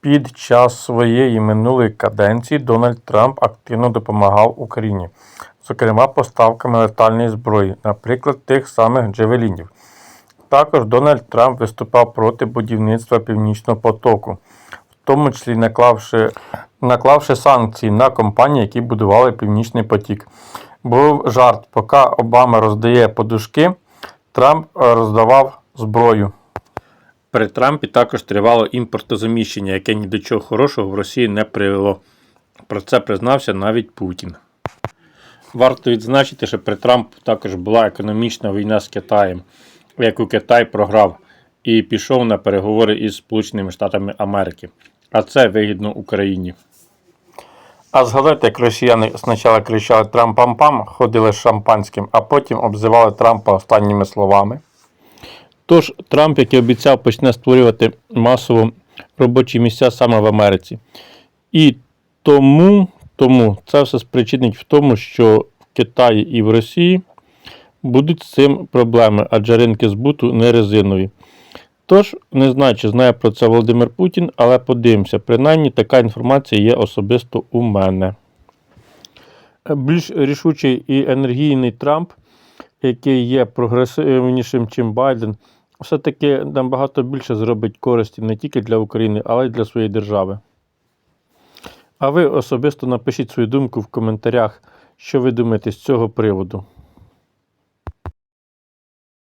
Під час своєї минулої каденції Дональд Трамп активно допомагав Україні, зокрема поставками летальної зброї, наприклад, тих самих Джевелінів. Також Дональд Трамп виступав проти будівництва Північного потоку, в тому числі наклавши, наклавши санкції на компанії, які будували Північний потік. Був жарт, поки Обама роздає подушки, Трамп е, роздавав зброю. При Трампі також тривало імпортозаміщення, яке ні до чого хорошого в Росії не привело. Про це признався навіть Путін. Варто відзначити, що при Трампу також була економічна війна з Китаєм, яку Китай програв і пішов на переговори із Сполученими Штатами Америки. А це вигідно Україні. А згадайте, як росіяни спочатку кричали Трампам-пам, ходили з шампанським, а потім обзивали Трампа останніми словами. Тож Трамп, як і обіцяв, почне створювати масово робочі місця саме в Америці. І тому, тому це все спричинить в тому, що в Китаї і в Росії будуть з цим проблеми, адже ринки збуту не резинові. Тож, не знаю, чи знає про це Володимир Путін, але подивимося, принаймні така інформація є особисто у мене. Більш рішучий і енергійний Трамп, який є прогресивнішим, чим Байден, все-таки набагато більше зробить користі не тільки для України, але й для своєї держави. А ви особисто напишіть свою думку в коментарях, що ви думаєте з цього приводу.